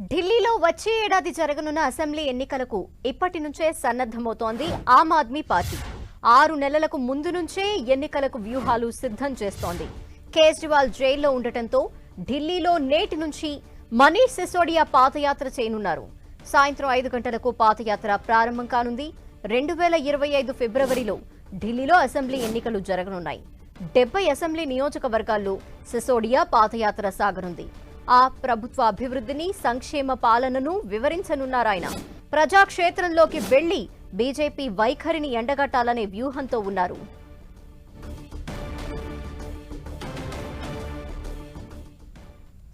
ఢిల్లీలో వచ్చే ఏడాది జరగనున్న అసెంబ్లీ ఎన్నికలకు ఇప్పటి నుంచే సన్నద్దమవుతోంది ఆమ్ ఆద్మీ పార్టీ. ఆరు నెలలకు ముందు నుంచే ఎన్నికలకు వ్యూహాలు సిద్ధం చేస్తోంది. కేజ్రీవాల్ జైల్లో ఉండటంతో ఢిల్లీలో నేటి నుంచి మనీష్ సిసోడియా పాదయాత్ర చేయనున్నారు. సాయంత్రం ఐదు గంటలకు పాదయాత్ర ప్రారంభం కానుంది. రెండు వేల ఇరవై ఐదు ఫిబ్రవరిలో ఢిల్లీలో అసెంబ్లీ ఎన్నికలు జరగనున్నాయి. డెబ్బై అసెంబ్లీ నియోజకవర్గాల్లో సిసోడియా పాదయాత్ర సాగనుంది. ఆ ప్రభుత్వ అభివృద్ధిని సంక్షేమ పాలనను వివరించనున్నారాయన. ప్రజాక్షేత్రంలోకి వెళ్ళి బీజేపీ వైఖరిని ఎండగట్టాలనే వ్యూహంతో ఉన్నారు.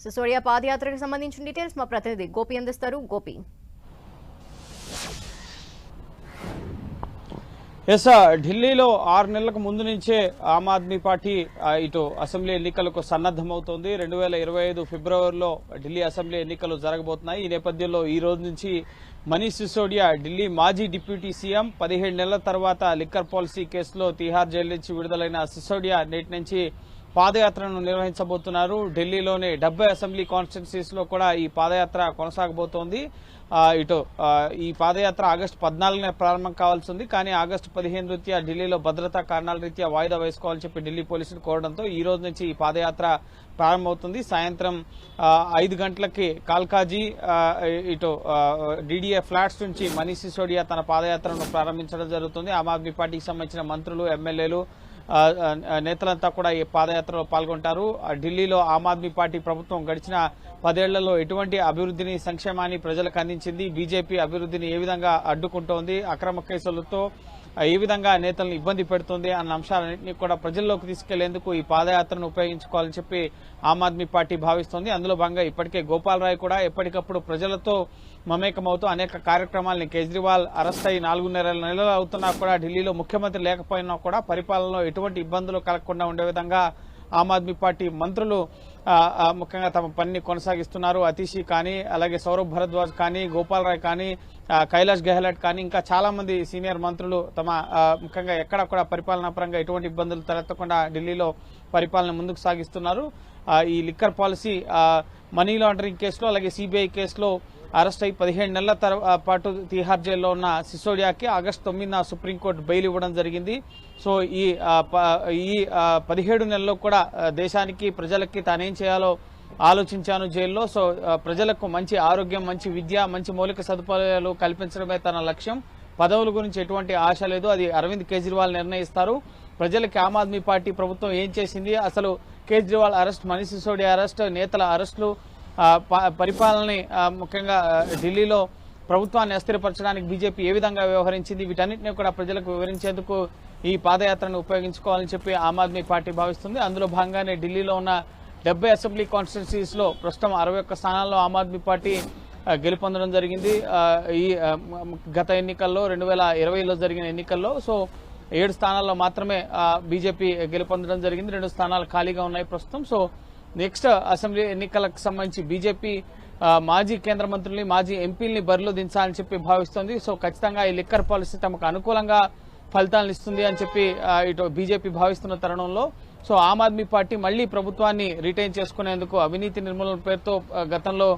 సిసోడియా పాదయాత్రకు సంబంధించిన డీటెయిల్స్ మా ప్రతినిధి గోపి అందిస్తారు. గోపి. ఎస్ ఢిల్లీలో ఆరు నెలలకు ముందు నుంచే ఆమ్ ఆద్మీ పార్టీ ఇటు అసెంబ్లీ ఎన్నికలకు సన్నద్దమవుతోంది రెండు వేల ఇరవై ఐదు ఫిబ్రవరిలో ఢిల్లీ అసెంబ్లీ ఎన్నికలు జరగబోతున్నాయి. ఈ నేపథ్యంలో ఈ రోజు నుంచి మనీష్ సిసోడియా ఢిల్లీ మాజీ డిప్యూటీ సీఎం పదిహేడు నెలల తర్వాత లిక్కర్ పాలసీ కేసులో తిహార్ జైలు నుంచి విడుదలైన సిసోడియా నేటి నుంచి పాదయాత్రను నిర్వహించబోతున్నారు. ఢిల్లీలోని డెబ్బై అసెంబ్లీ కాన్స్టిట్యున్సీస్లో కూడా ఈ పాదయాత్ర కొనసాగబోతోంది. ఇటు ఈ పాదయాత్ర ఆగస్టు పద్నాలుగునే ప్రారంభం కావాల్సి ఉంది. కానీ ఆగస్టు పదిహేను రీత్యా ఢిల్లీలో భద్రతా కారణాల రీత్యా వాయిదా వేసుకోవాలని చెప్పి ఢిల్లీ పోలీసులు కోరడంతో ఈ రోజు నుంచి ఈ పాదయాత్ర ప్రారంభమవుతుంది. సాయంత్రం ఐదు గంటలకి కాల్కాజీ ఇటు డిడిఏ ఫ్లాట్స్ నుంచి మనీష్ సిసోడియా తన పాదయాత్రను ప్రారంభించడం జరుగుతుంది. ఆమ్ ఆద్మీ పార్టీకి సంబంధించిన మంత్రులు ఎమ్మెల్యేలు నేతలంతా కూడా ఈ పాదయాత్రలో పాల్గొంటారు. ఆ, ఢిల్లీలో ఆమ్ ఆద్మీ పార్టీ ప్రభుత్వం గడిచిన పదేళ్ళలో ఎటువంటి అభివృద్ధిని సంక్షేమాన్ని ప్రజలకు అందించింది? బీజేపీ అభివృద్ధిని ఏ విధంగా అడ్డుకుంటోంది? అక్రమ కేసులతో ఏ విధంగా నేతలను ఇబ్బంది పెడుతుంది అన్న అంశాలన్నింటినీ కూడా ప్రజల్లోకి తీసుకెళ్ళేందుకు ఈ పాదయాత్రను ఉపయోగించుకోవాలని చెప్పి ఆమ్ ఆద్మీ పార్టీ భావిస్తోంది. అందులో భాగంగా ఇప్పటికే గోపాలరాయ్ కూడా ఎప్పటికప్పుడు ప్రజలతో మమేకమవుతూ అనేక కార్యక్రమాలని కేజ్రీవాల్ అరెస్ట్ అయ్యి నాలుగున్నర నెలలు అవుతున్నా కూడా ఢిల్లీలో ముఖ్యమంత్రి లేకపోయినా కూడా పరిపాలనలో ఎటువంటి ఇబ్బందులు కలగకుండా ఉండే విధంగా ఆమ్ ఆద్మీ పార్టీ మంత్రులు ముఖ్యంగా తమ పనిని కొనసాగిస్తున్నారు. అతీషి కానీ అలాగే సౌరభ్ భరద్వాజ్ కానీ గోపాల్ రాయ్ కానీ కైలాష్ గెహ్లట్ కానీ ఇంకా చాలామంది సీనియర్ మంత్రులు తమ ముఖ్యంగా ఎక్కడక్కడ పరిపాలనా పరంగా ఎటువంటి ఇబ్బందులు తలెత్తకుండా ఢిల్లీలో పరిపాలన ముందుకు సాగిస్తున్నారు. ఈ లిక్కర్ పాలసీ మనీ లాండరింగ్ కేసులో అలాగే సిబిఐ కేసులో అరెస్ట్ అయి పదిహేడు నెలల పాటు తీహార్ జైల్లో ఉన్న సిసోడియాకి ఆగస్టు తొమ్మిదిన సుప్రీంకోర్టు బెయిల్ ఇవ్వడం జరిగింది. సో ఈ ప- ఈ పదిహేడు నెలల్లో కూడా దేశానికి ప్రజలకి తానేం చేయాలో ఆలోచించాను జైల్లో. సో ప్రజలకు మంచి ఆరోగ్యం మంచి విద్య మంచి మౌలిక సదుపాయాలు కల్పించడమే తన లక్ష్యం. పదవుల గురించి ఎటువంటి ఆశ లేదు. అది అరవింద్ కేజ్రీవాల్ నిర్ణయిస్తారు. ప్రజలకి ఆమ్ ఆద్మీ పార్టీ ప్రభుత్వం ఏం చేసింది? అసలు కేజ్రీవాల్ అరెస్ట్ మనీష్ సిసోడియా అరెస్ట్ నేతల అరెస్టులు పరిపాలనని ముఖ్యంగా ఢిల్లీలో ప్రభుత్వాన్ని అస్థిరపరచడానికి బీజేపీ ఏ విధంగా వ్యవహరించింది వీటన్నిటిని కూడా ప్రజలకు వివరించేందుకు ఈ పాదయాత్రను ఉపయోగించుకోవాలని చెప్పి ఆమ్ ఆద్మీ పార్టీ భావిస్తుంది. అందులో భాగంగానే ఢిల్లీలో ఉన్న డెబ్బై అసెంబ్లీ కాన్స్టిట్యున్సీస్లో ప్రస్తుతం అరవై ఒక్క స్థానాల్లో ఆమ్ ఆద్మీ పార్టీ గెలుపొందడం జరిగింది. ఈ గత ఎన్నికల్లో రెండు వేల ఇరవైలో జరిగిన ఎన్నికల్లో సో ఏడు స్థానాల్లో మాత్రమే బీజేపీ గెలుపొందడం జరిగింది. రెండు స్థానాలు ఖాళీగా ఉన్నాయి ప్రస్తుతం. సో నెక్స్ట్ అసెంబ్లీ ఎన్నికలకు సంబంధించి బీజేపీ మాజీ కేంద్ర మంత్రుల్ని మాజీ ఎంపీల్ని బరిలో దించాలని చెప్పి భావిస్తోంది. సో ఖచ్చితంగా ఈ లిక్కర్ పాలసీ తమకు అనుకూలంగా ఫలితాలను ఇస్తుంది అని చెప్పి ఇటు బీజేపీ భావిస్తున్న తరుణంలో. సో ఆమ్ ఆద్మీ పార్టీ మళ్ళీ ప్రభుత్వాన్ని రిటైన్ చేసుకునేందుకు అవినీతి నిర్మూలన పేరుతో గతంలో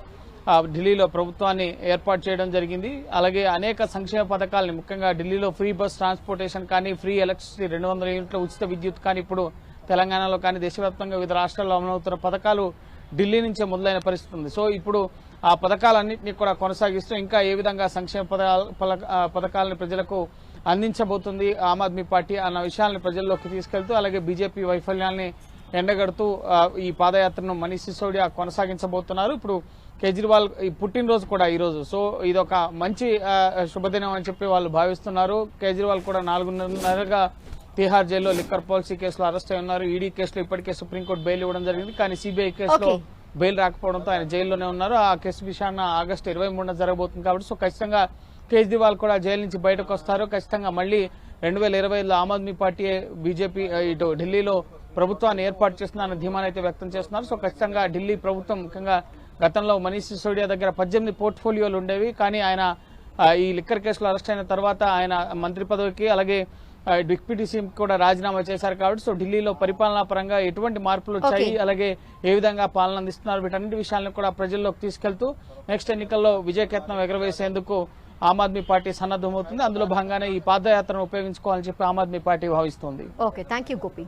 ఢిల్లీలో ప్రభుత్వాన్ని ఏర్పాటు చేయడం జరిగింది. అలాగే అనేక సంక్షేమ పథకాలని ముఖ్యంగా ఢిల్లీలో ఫ్రీ బస్ ట్రాన్స్పోర్టేషన్ కానీ ఫ్రీ ఎలక్ట్రిసిటీ రెండు వందల యూనిట్ల ఉచిత విద్యుత్ కానీ ఇప్పుడు తెలంగాణలో కానీ దేశవ్యాప్తంగా వివిధ రాష్ట్రాల్లో అమలవుతున్న పథకాలు ఢిల్లీ నుంచే మొదలైన పరిస్థితి ఉంది. సో ఇప్పుడు ఆ పథకాలన్నింటినీ కూడా కొనసాగిస్తూ ఇంకా ఏ విధంగా సంక్షేమ పథకాలను ప్రజలకు అందించబోతుంది ఆమ్ ఆద్మీ పార్టీ అన్న విషయాలను ప్రజల్లోకి తీసుకెళ్తూ అలాగే బీజేపీ వైఫల్యాన్ని ఎండగడుతూ ఈ పాదయాత్రను మనీష్ సిసోడియా కొనసాగించబోతున్నారు. ఇప్పుడు కేజ్రీవాల్ ఈ పుట్టినరోజు కూడా ఈరోజు సో ఇది ఒక మంచి శుభదినం అని చెప్పి వాళ్ళు భావిస్తున్నారు. కేజ్రీవాల్ కూడా నాలుగున్నరగా తిహార్ జైల్లో లిక్కర్ పాలసీ కేసులో అరెస్ట్ అయి ఉన్నారు. ఈడీ కేసులో ఇప్పటికే సుప్రీంకోర్టు బెయిల్ ఇవ్వడం జరిగింది. కానీ సిబిఐ కేసులో. బెయిల్ రాకపోవడంతో ఆయన జైల్లోనే ఉన్నారు. ఆ కేసు విషయాన్ని ఆగస్టు ఇరవై మూడున జరగబోతుంది కాబట్టి సో ఖచ్చితంగా కేజ్రీవాల్ కూడా జైలు నుంచి బయటకు వస్తారు. ఖచ్చితంగా మళ్ళీ రెండు వేల ఇరవైలో ఆమ్ ఆద్మీ పార్టీ బీజేపీ ఇటు ఢిల్లీలో ప్రభుత్వాన్ని ఏర్పాటు చేస్తుందన్న ధీమాన్ని అయితే వ్యక్తం చేస్తున్నారు. సో ఖచ్చితంగా ఢిల్లీ ప్రభుత్వం ముఖ్యంగా గతంలో మనీష్ సిసోడియా దగ్గర పద్దెనిమిది పోర్ట్ఫోలియోలు ఉండేవి. కానీ ఆయన ఈ లిక్కర్ కేసులో అరెస్ట్ అయిన తర్వాత ఆయన మంత్రి పదవికి అలాగే డిప్యూటీ సీఎం కూడా రాజీనామా చేశారు కాబట్టి సో ఢిల్లీలో పరిపాలనా పరంగా ఎటువంటి మార్పులు వచ్చాయి. అలాగే ఏ విధంగా పాలన అందిస్తున్నారు వీటన్నిటి విషయాలను కూడా ప్రజల్లోకి తీసుకెళ్తూ నెక్స్ట్ ఎన్నికల్లో విజయకేతనం ఎగరవేసేందుకు ఆమ్ ఆద్మీ పార్టీ సన్నద్ధమవుతుంది. అందులో భాగంగానే ఈ పాదయాత్రను ఉపయోగించుకోవాలని చెప్పి ఆమ్ ఆద్మీ పార్టీ భావిస్తోంది. Okay thank Gopi.